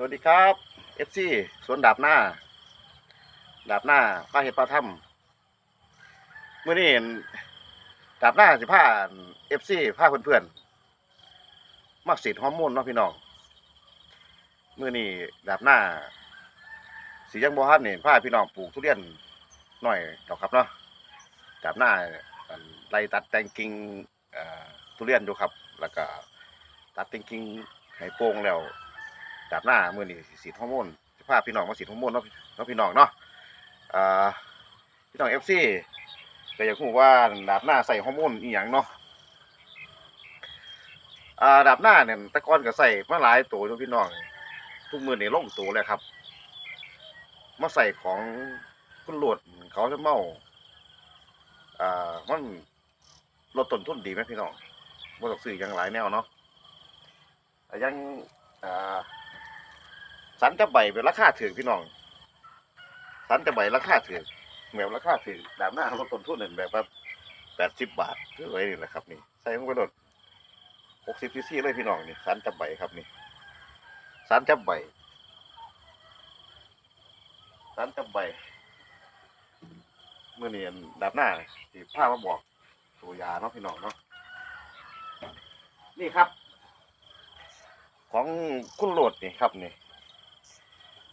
สวัสดีครับเอฟซีสวนดาบหน้า ดาบหน้าป้าเห็ดป้าถ้ำเมื่อนี้ดาบหน้าสิพาเอฟซีพาเพื่อนๆมาสีดฮอร์โมนเนาะพี่น้องเมื่อนี้ดาบหน้าสียังบ่ฮันนี่พาพี่น้องปลูกทุเรียนหน่อยดอกครับเนาะดาบหน้าไล่ตัดแต่งกิ่งทุเรียนดูครับ แล้วก็ตัดแต่งกิ่งให้โป่งแล้ว ดาบหน้ามือนี่สีดฮอร์โมนจะพาพี่น้องมาสีดฮอร์โมนเนาะเนาะพี่น้องเนาะอ่าพี่น้องเอฟซีก็อยากรู้ว่าดาบหน้าใส่ฮอร์โมนอีหยังเนาะอ่าดาบหน้าเนี่ยตะกอนก็ใส่มาหลายตัวอยู่พี่น้องทุกมือนี่ลงตัวเลยครับ มาใส่ของคุณหลวดเขาจะเมาอ่ามันลดต้นทุนดีไหมพี่น้องบ่ต้องซื้อยังหลายแนวเนาะยังอ่า สันจะใบเป็นราคาถือพี่น้อง สันจะใบราคาถือแบบราคาถือดามหน้าลดต้นทุนหนึ่งแบบว่าแปดสิบบาทคือไว้นี่แหละครับนี่ใส่ลงไปลดหกสิบซีซีเลยพี่น้องนี่สันจะใบครับนี่สันจะใบสันจะใบเมื่อเนี้อันดาบหน้าที่ผ้ามาบอกตัวยาเนาะพี่น้องเนาะนี่ครับ ของคุณโหลดนี่ครับนี่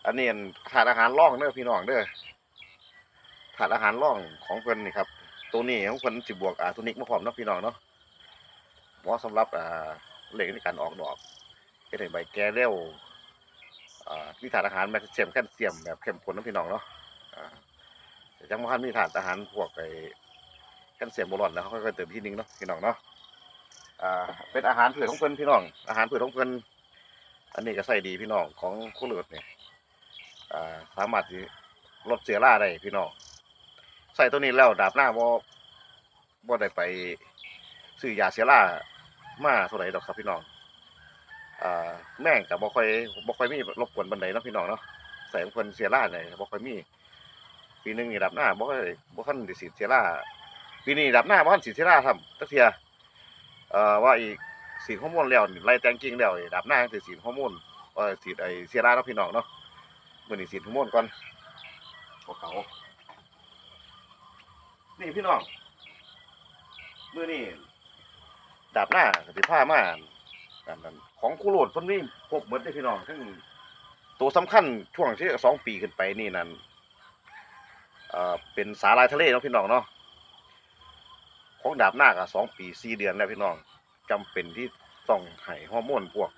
อันนี้ถาดอาหารร่องเด้อพี่น้องเด้อถาดอาหารร่องของเพิ่นนี่ครับ ตัวนี้ของเพิ่นสิบวกอาตัวนิกมาพร้อมเนาะพี่น้องเนาะเหมาะสำหรับอ่าเหล็กในการออกดอกเฮ็ดให้ใบแก่เร็วอ่ามีถาดอาหารแมกนีเซียมแคลเซียมแบบเข้มข้นเนาะพี่น้องเนาะอ่าแต่จังบ่ทันมีถาดอาหารพวกไอ้แคลเซียมบ่ร้อนแล้วเขาก็เติมที่นึงเนาะพี่น้องเนาะอ่าเป็นอาหารเผือกของเพิ่นพี่น้อง อาหารเผือกของเพิ่นอันนี้ก็ใส่ดีพี่น้องของคุณเลิศเนี่ย อ่าสามารถที่ลดเสียร่าได้พี่น้องใส่ตัวนี้แล้วดาบหน้าบ่บ่ได้ไปซื้อยาเสียร่ามาเท่าไหร่ดอกครับพี่น้องอ่าแม่งกับบ่ค่อยบ่ค่อยมีรบกวนบันไดเนาะพี่น้องเนาะใส่ของเพิ่นเสียร่าเนี่ยบ่ค่อยมีปีหนึงนี่ดาบหน้าบ่ค่อยบ่คันได้สีเสียร่าปีนี้ดาบหน้าบ่คันสีเสียร่าทำตักเทียเอ่อว่าอีกสีดฮอร์โมนแล้วนี่ไล่แต่งกิ่งแล้วนี่ดาบหน้าสิสีดฮอร์โมนเอ่อสีไอเสียร่าเนาะพี่น้องเนาะ มือนี้สีทุมนก่อนพวกเขา นี่พี่น้องมื่อนี้ดาบหน้าสิผ้ามาอันนั้นของคุโรดเพิ่นนี่พบหมดได้พี่น้องทั้งตัวสำคัญช่วงที่สองปีขึ้นไปนี่นั่นเอ่อเป็นสาหร่ายทะเลเนาะพี่น้องเนาะของดาบหน้าก็สองปีสี่เดือนแล้วพี่น้องจำเป็นที่ต้องให้ฮอร์โมนพวก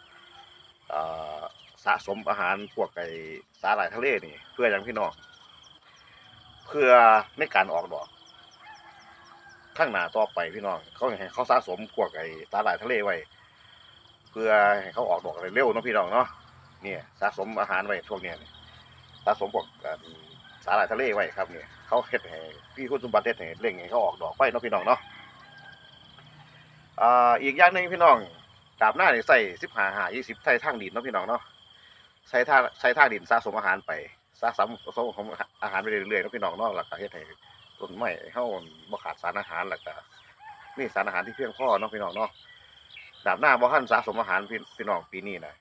เอ่อ สะสมอาหารพวกไอ้สาหร่ายทะเลนี่ เพื่อย่างพี่น้องเพื่อในการออกดอก ข้างหน้าต่อไปพี่น้องเขาให้เขาสะสมพวกไอ้สาหร่ายทะเลไว้ เพื่อให้เขาออกดอกได้เร็วเนาะพี่น้องเนาะเนี่ยสะสมอาหารไว้ช่วงเนี้ยสะสมพวกสาหร่ายทะเลไว้ครับเนี่ยเขาเฮ็ดให้พี่คุณสมบัติเฮ็ดให้เร่งให้เขาออกดอกไปเนาะพี่น้องเนาะอ่าอีกอย่างหนึ่งพี่น้องดาบหน้าเนี่ยใส่สิบห้าหายี่สิบใส่ทางดินเนาะพี่น้องเนาะ ใส่ท่าใส่ทาดินสะสมอาหารไปสะสมสะสมอาหารไปเรื่อยๆเนาะพี่น้องนาะแล้วก็เฮ็ดให้ต้นไม้เฮาบ่ขาดสารอาหารแล้วก็มีสารอาหารที่เพียงพอเนาะพี่น้องเนาะดาบหน้าบ่ทันสะสมอาหารพี่พี่น้องปีนี้นะ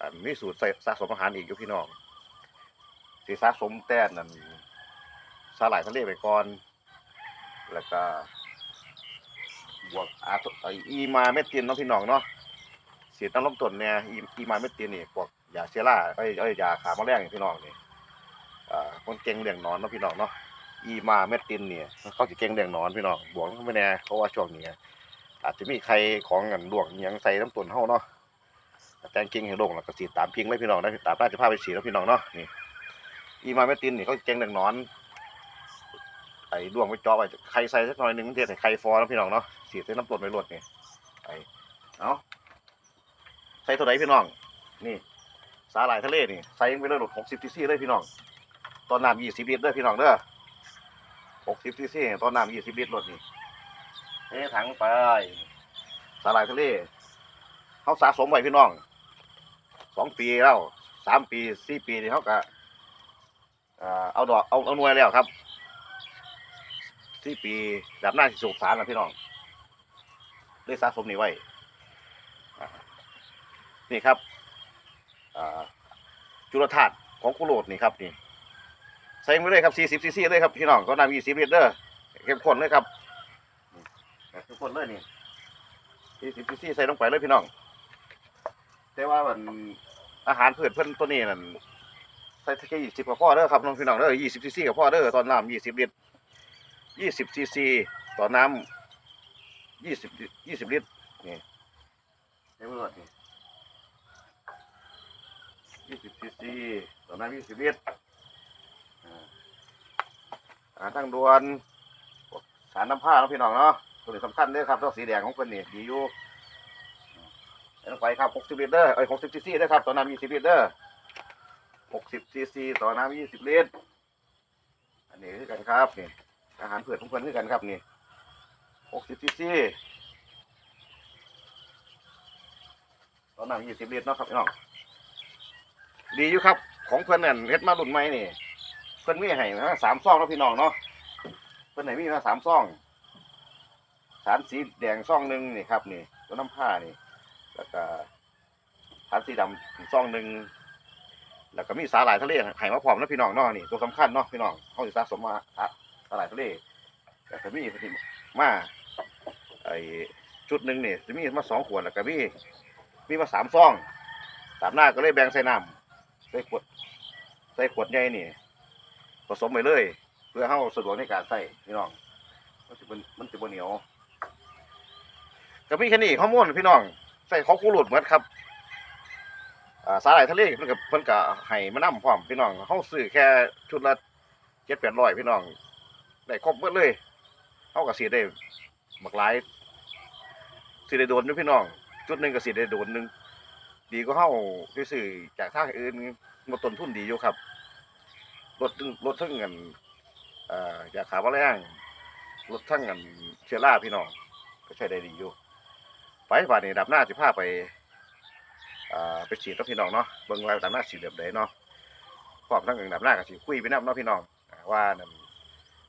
อันมีสูตรสะสมอาหารอีกอยู่พี่น้องสิสะสมแต่นั่นสาหร่ายทะเลไปก่อน แล้วก็บวกอาตออีมาเม็ดตินเนาะพี่น้องเนาะ สีดน้ำล้มต้นเนี่ยอีอีมาเมตินนี่พวกยาเชื้อราไอ้ไอ้ยาขาแมลงนี่พี่น้องนี่อ่าคนเก่งเลี้ยงนอนเนาะพี่น้องเนาะอีมาเมตินเนี่ยเขาจะเก่งเลี้ยงนอนพี่น้องบวกเขาไม่แน่เพราะว่าช่วงนี้อาจจะมีใครของเงินลวกอิหยังใส่น้ำต้นเฮาเนาะแต่งกิ่งให้ลงแล้วก็สีตามกิ่งเลยพี่น้องนะตามน่าจะพาไปสีแล้วพี่น้องเนาะนี่อีมาเมตินนี่เขาเก่งเลี้ยงนอนไอ้ดวงไปจาะไปไข่ใส่สักหน่อยหนึ่งเทียใส่ไข่ฟอนะพี่น้องเนาะสีใส่น้ำตดไม่ลดนี่ไอ้เอา ส่ตัวไหนพี่น้อง นี่ สาหร่ายทะเลนี่ใส่ไปเลยหลดหกสิบซีซีเลยพี่น้อง ตอนน้ำยี่สิบลิตรเด้อพี่น้องเด้อหกสิบซีซีตอนน้ำยี่สิบลิตรลดนี่เทถังไป สาหร่ายทะเลเขาสะสมไว้พี่น้องสองปีแล้วสามปีสี่ปีนี่เขาก็เอาดอกเอาเอาหน่วยแล้วครับสี่ปีดับหน้าสิสูบสารนะพี่น้องได้สะสมนี่ไว้ นี่ครับจุลธาตุของกุโรดนี่ครับนี่ใส่ไปเลยครับ40ซีซีเลยครับพี่น้องก็นำ20ลิตรเด้อเข้มข้นเลยครับเข้มข้นเลยนี่40ซีซีใส่ลงไปเลยพี่น้อง แต่ว่ามันอาหารพืชเพิ่นตัวนี้นั่นใส่แค่ยี่สิบกับพ่อเด้อครับน้องพี่น้องเด้อยี่สิบซีซีกับพ่อเด้อตอนน้ำยี่สิบลิตรยี่สิบซีซีต่อน้ำยี่สิบยี่สิบลิตรนี่เดี๋ยวมหมดนี่ ยี่สิบซีซีต่อน้ำยี่สิบลิตรอ่าอาหารทางดวนสารน้ำผ้าเนาะพี่น้องเนาะตัวนี้สำคัญเด้อครับตัวสีแดงของเพิ่นนี่ดีอยู่ใส่ลงไปครับ60ลิตรเด้อเอ้ย60ซีซีเด้อครับต่อน้ำ20ลิตรเด้อ60ซีซีต่อน้ำ20ลิตรอันนี้คือกันครับนี่อาหารเผือกของเพิ่นคือกันครับนี่60ซีซีต่อน้ำ20ลิตรเนาะครับพี่น้อง ดีอยู่ครับ ของเพิ่อนนั่นเฮ็ดมารุ่นใหม่นี่เพิ่อนมีให้มาสามซองเนาะพี่น้องเนาะเพิ่อนให้มีมาสามซองสารสีแดงซองหนึ่งนี่ครับนี่ตัวน้ำผ้านี่ แล้วก็สารสีดำซองหนึ่งแล้วก็มีสาหร่ายทะเลไห่มาพร้อมนะพี่น้องเนาะนี่ตัวสำคัญเนาะพี่น้องเขาสิสะสมมาสาสาหร่ายทะเลแล้วก็มีที่มาไอชุดหนึ่งนี่จะมีมาสองขวดแล้วก็มีมีมาสามซองสามหน้าก็เลยแบ่งใส่น้ำ ใส่ขวดใส่ขวดใหญ่นี่ผสมไปเลย เพื่อให้เราสะดวกในการใส่พี่น้อง มันจะเป็นมันจะบเหนียวก็มีแค่นี้ข้อมูลพี่น้องใส่ของกูหลุดเหมือนครับสาหร่ายทะเลมันกับมันก็ให้มานํพร้อมพี่น้องเฮาซื้อแค่ชุดละเจ็ดแปดร้อยพี่น้องได้ครบหมดเลยเฮาก็สิได้บักหลายสิได้โดนอยู่พี่น้องจุดหนึ่งก็สิได้โดนหนึ่ง ดีก็เฮาไปซื้อจากทางอื่นงดต้นทุนดีอยู่ครับลดลดทั้งเงินอ่อจากขาแมลงลดทั้งเงินเชื้อราพี่น้องก็ใช้ได้ดีอยู่ไปบาดนี้ดับหน้าสิพาไปอ่าไปฉีดเนาะพี่น้องเนาะเบิ่งว่าดับหน้าฉีดแบบใดเนาะพร้อมทั้งอื่นดับหน้าก็สิคุยไปนำเนาะพี่น้องอ่าว่า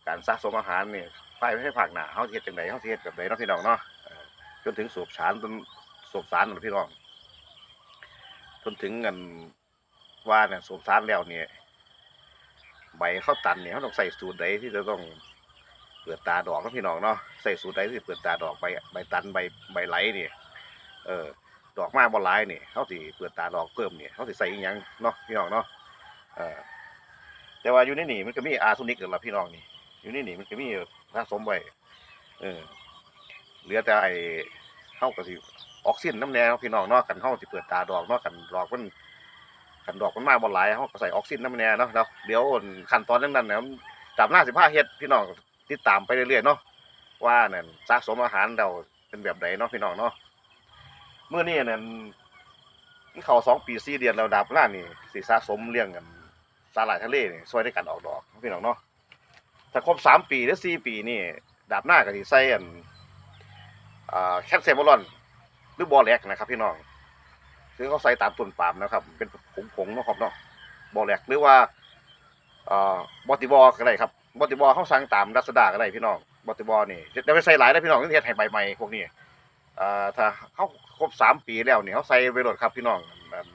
การสะสมอาหารเนี่ยไปให้ภาคหนาเฮาสิเฮ็ดจังไดเฮาสิเฮ็ดแบบใดเนาะพี่น้องเนาะจนถึงสูบสารจนสูบสารนั่นพี่น้อง จนถึงเงินว่าเนี่ยสูบสารแล้วเนี่ยใบข้าวตันเนี่ยเขาต้องใส่สูตรใดที่จะต้องเปิดตาดอกนะพี่น้องเนาะใส่สูตรใดที่เปิดตาดอกใบใบตันใบใบไหลเนี่ยเออดอกมากบ่หลายนี่ยเขาสิเปิดตาดอกเพิ่มเนี่ยเขาสิใส่อีหยังเนาะพี่น้องเนาะเออแต่ว่าอยู่ในนี่มันก็มีอาร์โทนิกกันละพี่น้องนี่อยู่ในนี่มันก็มีสะสมไว้เออเหลือแต่ไอ้เฮาก็สิ ออกซินน้ำแนวพี่น้องเนาะกันเฮาสิเปิดตาดอกเนาะกันดอกมันกันดอกมันมาบ่หลายเฮาก็ใส่ออกซินน้ำแนวเนาะแล้วเดี๋ยวขั้นตอนนั้นๆเนี่ยตามหน้าสิพาเฮ็ดพี่น้องติดตามไปเรื่อยๆเนาะว่าเนั่นสะสมอาหารเราเป็นแบบไหนเนาะพี่น้องเนาะเมื่อนี้นั่นมันเข้าสองปีสี่เดือนเราดับล่านี่สิสะสมเลี้ยงกันสาหร่ายทะเลนี่ช่วยในการออกดอกพี่น้องเนาะถ้าครบสามปีหรือสี่ปีนี่ดับหน้าก็สิใส่อันแคลเซมบอลอน รือบอแลกนะครับพี่น้องซึ่งเขาใส่ตามต้นปาล์มนะครับ เป็นผงๆนะครับเนาะบอแลกหรือว่าอบอติบอก็ได้ครับบอติบอเขาสั่งตามรัศดาก็ได้พี่น้องบอติบอนี่จะไปใส่หลายได้พี่น้องที่เฮ็ดให้ใบใหม่พวกนี้ถ้าเขาครบสามปีแล้วเนี่ยเขาใส่ไปโหลดครับพี่น้องอัน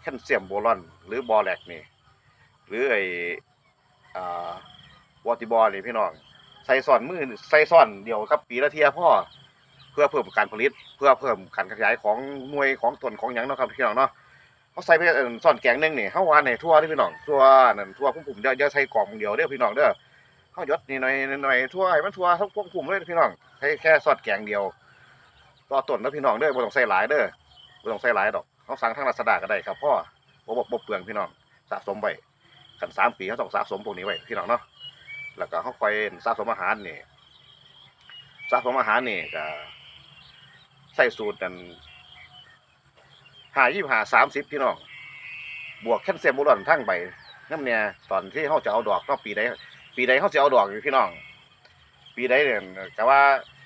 แคลเซียมโบรอน หรือบอแลกนี่หรือไออ่าบอติบอนี่พี่น้องใส่ซ่อนมือใส่ซ่อนเดียวครับ ปีละเทียพ่อ เพื่อเพิ่มการผลิต เพื่อเพิ่มการขยายของหน่วยของตนของหยังเนาะครับพี่น้องเนาะเขาใส่ไปเอิ่นซ่อนแกงหนึงนี่เฮาว่าในทั่วเด้อพี่น้องทั่วนั่นทั่วพุ่มผมเดี๋ยวอย่าใส่กล่องเดียวเด้อพี่น้องเด้อเฮายดนี่หน่อยหน่อยทั่วให้มันทั่วทั้งพวกพุ่มเลยพี่น้องใช้แค่ซอสแกงเดียวต่อต้นนะพี่น้องเด้อบ่ต้องใส่หลายเด้อบ่ต้องใส่หลายดอกเฮาสั่งทาง Lazada ก็ได้ครับพ่อบ่บ่บ่เปลืองพี่น้องสะสมไว้กันสามปีเขาต้องสะสมพวกนี้ไว้พี่น้องเนาะแล้วก็เฮาคอยสะสมอาหารนี่สะสมอาหารนี่ก็ ใส่สูตรนั่น5 25 30พี่น้อง บวกแคลเซียมโบรอนทั้งใบน้ำเนี่ยตอนที่เขาจะเอาดอกก็ปีใดปีใดเขาจะเอาดอกอยู่พี่น้อง ปีใดเนี่ยแต่ว่า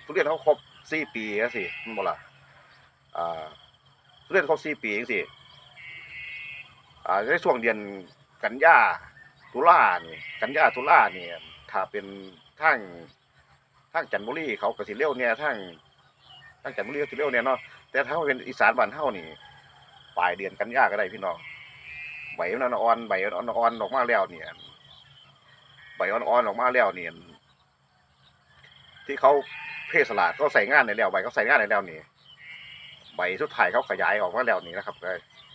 ทุเรียนเขาครบสี่ปีแล้วสิมันบ่ละอ่าทุเรียนครบสี่ปีจังสิอ่าในช่วงเดือนกันยาตุลานี่กันยาตุลาเนี่ยถ้าเป็นทางทางจันทบุรีเขาก็สิเลี้ยวเนี่ยทาง ทางจันทบุรีก็สิเลี้ยวเนี่ยเนาะแต่ถ้าเป็นอีสานบ้านเฮานี่ปลายเดือนกันยาก็ได้พี่น้องใบมันอ่อนๆใบอ่อนๆออกมาแล้วเนี่ยใบอ่อนๆออกมาแล้วเนี่ยที่เขาเพศสลาดเขาใส่งานในแล้วใบเขาใส่งานในแล้วนี่ใบสุดท้ายเขาขยายออกมาแล้วนี่นะครับ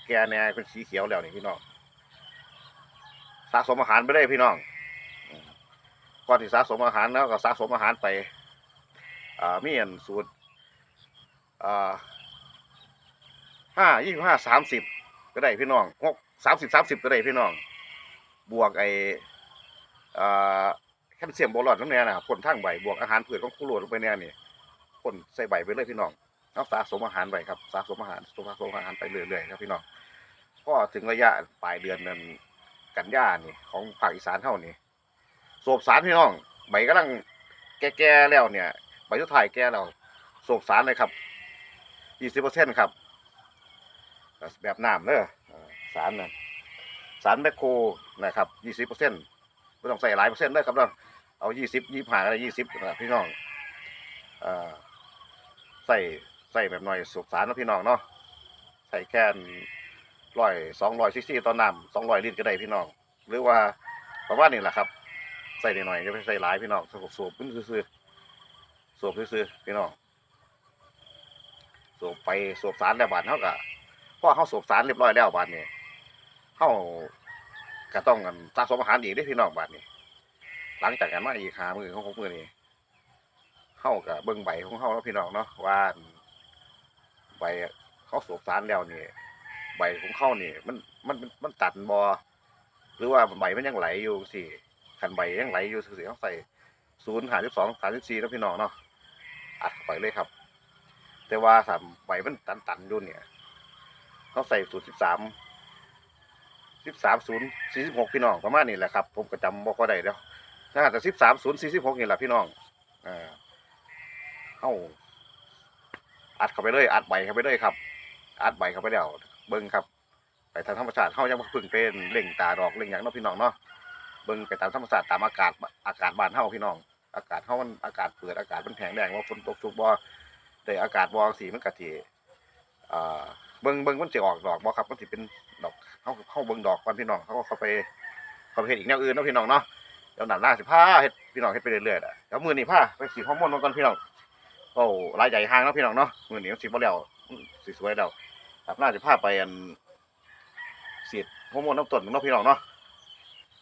แกแน่เป็นสีเขียวแล้วนี่พี่น้องสะสมอาหารไปเลยพี่น้องก่อนที่สะสมอาหารแล้วก็สะสมอาหารไปอ่ามีอันสูตร ห้ายี่สิบห้าสามสิบก็ได้พี่น้องหกสามสิบสามสิบก็ได้พี่น้อง บวกไออ่าแคลเซียมโบรอนน้ำเนี่ยนะครับพ่นทางใบบวกอาหารพืชของคุโรดลงไปเนี่ยนี่พ่นใส่ใบไปเลยพี่น้องเอาสะสมอาหารไปครับสะสมอาหารสะสมอาหารไปเรื่อยๆครับพี่น้องก็ถึงระยะปลายเดือนนั้นกันยานี่ของภาคอีสานเท่านี่โสบสารพี่น้องใบกำลังแก่ๆแล้วเนี่ยใบสุดท้ายแก่แล้วสบสารเลยครับ ยี่สิบเปอร์เซ็นต์ครับ แบบน้ำเด้ออ่าสารนะสารแมคโครนะครับยี่สิบเปอร์เซ็นต์ไม่ต้องใส่หลายเปอร์เซ็นต์เด้ครับเราเอายี่สิบยี่ห้าอะไรยี่สิบนะพี่น้องอใส่ใส่แบบหน่อยสูบสารนะพี่น้องเนาะใส่แค่ร้อยสองร้อยซีซีต่อน้ำสองร้อยลิตรก็ได้พี่น้อง หรือว่าประมาณนี้แหละครับ ใส่หน่อยๆจะไปใส่หลายพี่น้องสูบสูบขึ้นซื่อๆสูบซื้อพี่น้อง สูบไปสูบสารแล้วบาดเขาก็พอเขาสูบสารเรียบร้อยแล้วบาดนี้เขาก็ต้องกันสะสมอาหารอีกได้พี่น้องบาดนี้หลังจากกันมาอีกหามือของหกมือนี้เขาก็เบิ่งใบของเขาแล้วพี่น้องเนาะว่าใบเขาสูบสารแล้วนี่ใบของเขานี่มันมันมันมันตัดบอหรือว่าใบมันยังไหลอยู่สิคันใบยังไหลอยู่สิเขาใส่ศูนย์หาสิบสองสามสิบสี่แล้วพี่น้องเนาะอัดไปเลยครับ แต่ว่าสามใบมันตันตันๆอยู่เนี่ยเขาใส่ศูนย์สิบสามสิบสามศูนย์สี่สิบหกพี่น้องประมาณนี้แหละครับ ผมก็จำบ่ก็ได้แล้วน่าจะสิบสามศูนย์สี่สิบหกนี่แหละพี่น้องอ่าเอาอัดเข้าไปเลยอัดใบเข้าไปเลยครับ อัดใบเข้าไปแล้วเบิ้งครับ ไปทางธรรมชาติเข้ายังบ่พึ่งเป็นเล่งตาดอกเล่งอย่างเนาะพี่น้องเนาะเบิ่งไปตามธรรมชาติตามอากาศอากาศบ้านเฮาพี่น้อง อากาศเฮามันอากาศเปิดอากาศมันแข็งแรงว่าฝนตกชุกบ่ แต่อากาศบ่สีมันก็สิเบิ่งเบิ่งมันสิออกดอกบ่ครับมันสิเป็นดอกเฮาเฮาเบิ่งดอกก่อนพี่น้องเขาก็เข้าไปเขาไปเฮ็ดอีกแนวอื่นนะพี่น้องเนาะเดี๋ยวหน้าหน้าสิพาเฮ็ดพี่น้องเฮ็ดไปเรื่อยๆอะเดี๋ยวมือนี้พาไปสีดฮอร์โมนมาก่อนพี่น้องโอ้รายใหญ่ห่างนะพี่น้องเนาะมือนี้มันสิบ่แล้วสิสวยแล้วครับน่าจะพาไปอันสีดฮอร์โมนน้ำต้นเนาะพี่น้องเนาะ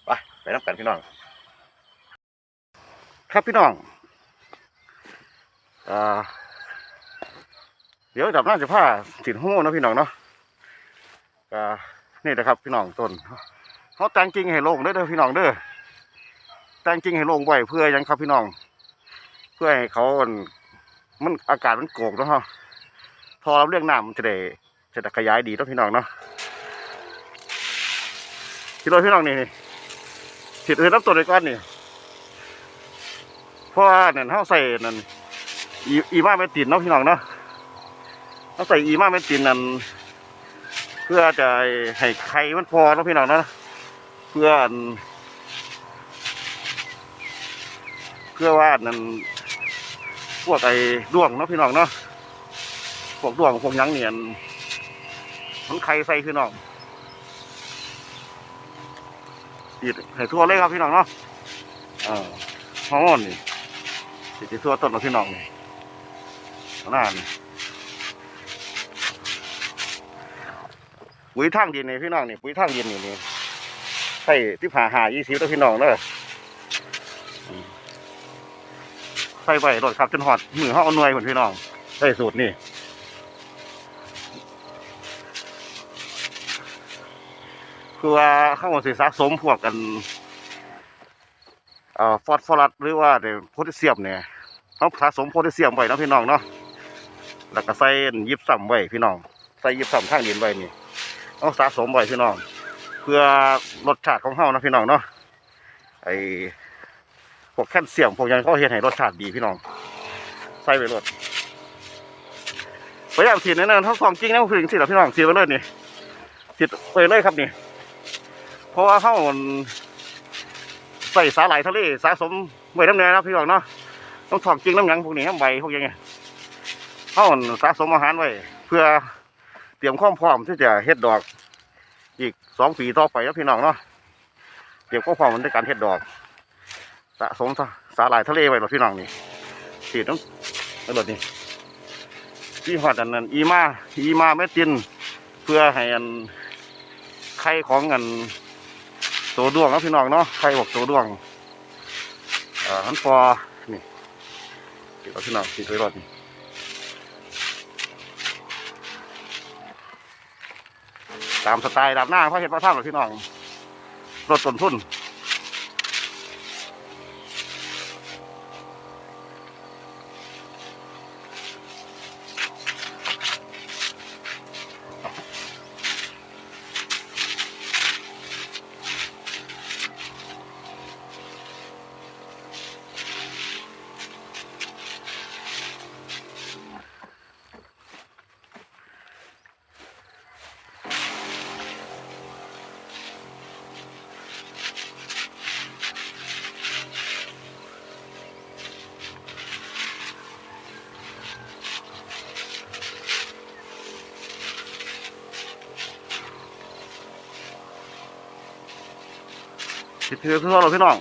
ไปไปนับกันพี่น้องครับพี่น้องอ่า เดี๋ยวจับน่าจะผ้าสินหูนะพี่น้องเนาะนี่นะครับพี่น้องต้นเขาแต่งจริงให้ลงเด้อเด้อพี่น้องเด้อแต่งจริงให้ลงไว้เพื่อยังครับพี่น้อง เพื่อให้เขามันอากาศมันโกกเนาะพอเราเรื่องน้ำมันจะได้จะได้ขยายดีเนาะพี่น้องเนาะพี่น้องพี่น้องนี่นี่สิเออรับตัวในก้อนนี่เพราะว่านั่นเขาใส่นั่นอีอีมาเมตินเนาะพี่น้องเนาะ เขาใส่อีมากเมตินนั่นเพื่อจะให้ไข่มันพอนะพี่น้องนะเพื่อเพื่อว่านั่นพวกไอ้ด้วงเนาะพี่น้องเนาะพวกด้วงพวกยังเนี่ยมันไข่ใส่พี่น้องฉีดให้ทั่วเลยครับพี่น้องเนาะอ่าฮอร์โมนนี่ฉีดทั่วต้นของพี่น้องนี่เอาหน้านี่ ปุ๋ยทางดินนี่พี่น้องนี่ปุ๋ยทางดินนี่นี่ใส่ที่ผ่าหายี่สิบตัวพี่น้องเด้ออืมใส่ไปรถครับจนหอดมือห้องอำนวยเหมือนพี่น้องใส่สูตรนี่คือว่าข้ามาสิสะสมพวกกันเอ่อฟอสฟอรัสหรือว่าเนี่ยโพแทสเซียมเนี่ยต้องสะสมโพแทสเซียมไว้นะพี่น้องเนาะแล้วก็ใส่ยิบซ้ำไว้พี่น้องใส่ยิบซ้ำทางดินไว้นี่ ต้องสะสมไว้พี่น้อง เพื่อรสชาติของเฮานะพี่น้องเนาะไอพวกแคลเซียมพวกยังเขาเฮ็ดให้รสชาติดีพี่น้อง ใส่ไปรสพยายามฉีดแนั่นๆทั้งความจริงนะผู้หญิงฉีดหรอพี่น้องฉีดไปเลยนี่ฉีดไปเลยครับนี่เพราะว่าเขานใส่สาหร่ายทะเลสะสมไว้น้ำเนยนะพี่น้องเนาะต้องถอกจริงน้ำหยังพวกนี้น้ำใบพวกยังไงเขานสะสมอาหารไว้เพื่อเตรียมความพร้อมที่จะเฮ็ดดอก สองปีต่อไปแล้วพี่น้องเนาะเตรียมความพร้อมในการเฮ็ดดอกสะสมสาสาหร่ายทะเลไว้หรอพี่น้องนี่สีต้องไอ้รถนี่ที่หอดอันนั้นอีมาอีมาเม็ดตินเพื่อให้อันไข่ของอันตัวดวงนะพี่น้องเนาะไข่บอกตัวดวงอ่อหันฟอนี่ติดเอาพี่น้องติดไว้รถนี่ ตามสไตล์ดำหน้าพระเห็ดพระท่ามหรอพี่น้องลดต้นทุน สิถือทั่วเราพี่น้อง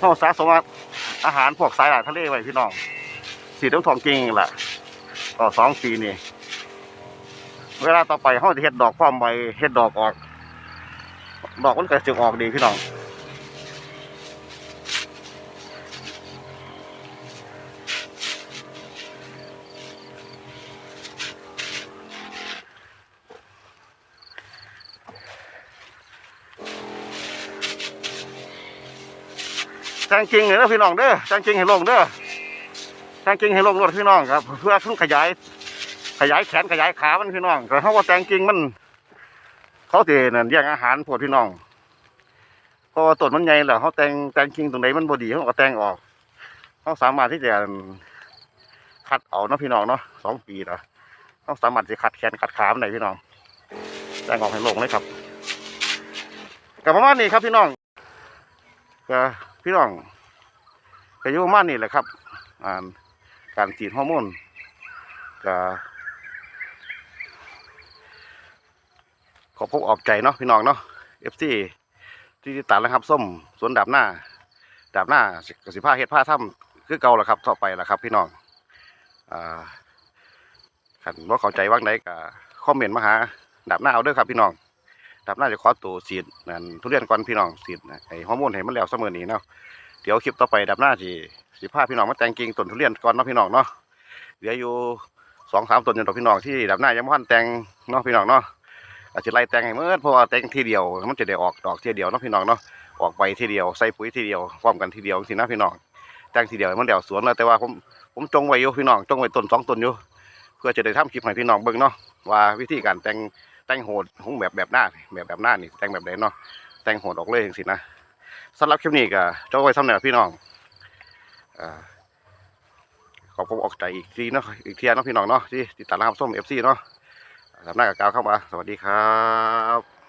เราสะสมอาหารพวกสายหลาทะเลไว้พี่น้อง สีต้องทองจริงแหละต่อสองปีนี่ เวลาต่อไปเขาจะเฮ็ดดอกความใบเฮ็ดดอกออก ดอกมันก็จะออกดีพี่น้องแทงจริงเลยนะพี่น้องเด้อแทงจริงให้ลงเด้อแทงจริงให้ลงรถพี่น้องครับ เพื่อทุ่งขยาย ขยายแขนขยายขามันพี่น้องแต่เขาว่าแทงจริงมัน เขาเตนั่นแย่งอาหารพวกพี่น้องเพราะว่าต้นมันใหญ่แหละเขาแตงแตงจริงตรงไหนมันบดีเขาก็แตงออกเขาสามารถที่จะคัดเอาเนาะพี่น้องเนาะสองปีละเขาสามารถจะคัดแขนคัดขามันได้พี่น้องแตงออกให้ลงเลยครับกับประมาณนี้ครับพี่น้องก็พี่น้องก็อยู่ประมาณนี้แหละครับการฉีดฮอร์โมนก็ ขอพบออกใจเนาะพี่น้องเนาะเอฟซีที่ติดตามนะครับส้มสวนดาบหน้าดาบหน้ากสิผ้าเฮ็ดผ้าถ้ำคือเก่าแหละครับต่อไปแหละครับ พี่น้องอ่าขันว่าเข้าใจว่างใดก็คอมเมนต์มาหาดาบหน้าเอาเด้อครับพี่น้องดาบหน้าจะขอตัวสีดนั่นทุเรียนก่อนพี่น้องสีดไอ้ฮอร์โมนให้มันแล้วเสมอนี้เนาะเดี๋ยวคลิปต่อไปดาบหน้าที่สิผ้าพี่น้องมาแต่งกิ่งต้นทุเรียนก่อนเนาะพี่น้องเนาะเหลืออยู่สองสามต้นอยู่อพี่น้องที่ดาบหน้ายังไม่ทันแต่งเนาะพี่น้องเนาะ อาจจะไล่แตงให้เมื่อเพราะว่าแตงทีเดียวมันจะได้ออกดอกทีเดียวเนาะพี่น้องเนาะออกใบทีเดียวใส่ปุ๋ยทีเดียวพร้อมกันทีเดียวสินะพี่น้องแตงทีเดียวมันเดี่ยวสวนแล้วแต่ว่าผมผมจงไว้อยู่พี่น้องจงไว้ต้นสองต้นอยู่เพื่อจะได้ทำคลิปให้พี่น้องเบิ่งเนาะว่าวิธีการแตงแตงโหดของแบบแบบหน้าแบบแบบหน้านี่แตงแบบไหนเนาะแตงโหดออกเลยสินะสำหรับคลิปนี้ก็จงไว้สำเร็จพี่น้องอ่าขอบคุณออกใจอีกทีเนาะอีกเทีเนาะพี่น้องเนาะที่ติดตามรับส้มเอฟซีเนาะ สำนักกับกาวเข้ามา สวัสดีครับ